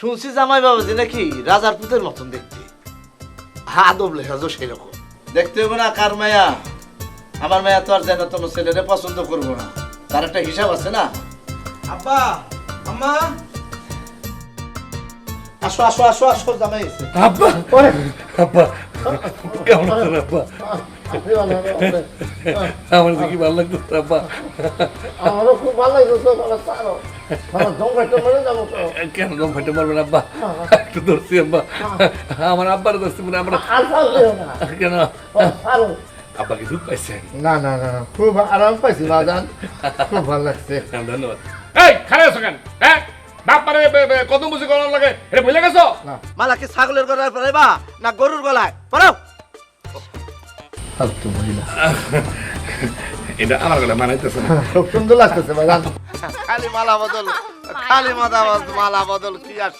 শুনছি জামাই বাবাজি নাকি রাজার পুতের মতন দেখতে। আদব লেখা তো সেরকম দেখতে হবে না কার মায়া। আমার মায়া তো আর যেন তোমার ছেলেরে পছন্দ করব না। তার একটা হিসাব আছে না? আব্বা আম্মা। আসো আসো আসো আসো জামাই আব্বা। আব্বা। কেমন আছেন আব্বা? আমার দেখি ভালো লাগতো আব্বা আমারও খুব ভালো লাগছে ভালো ছাড়ো। ভালো দম কাটতে মরে যাব তো। কেন দম ফাইতে পারবেন আব্বা একটু ধরছি আব্বা আমার আব্বার ধরছি মানে আমরা না। কেন? আব্বা কি দুধ পাইছেন না না না না, খুব আরাম পাইছি বাজান। খুব ভালো লাগছে। হ্যাঁ, ধন্যবাদ। এই খারাপ আছো কেন? হ্যাঁ? বাপ মানে কত মুসি করার লাগে এটা ভুলে গেছো? মালা কি ছাগলের গলায় পরাইবা না গরুর গলায়? পরাও। ফালতু মহিলা এটা আমার গলা মানাইতেছে না খুব সুন্দর লাগতেছে বাজান খালি মালা বদল খালি মালা বদল কি আর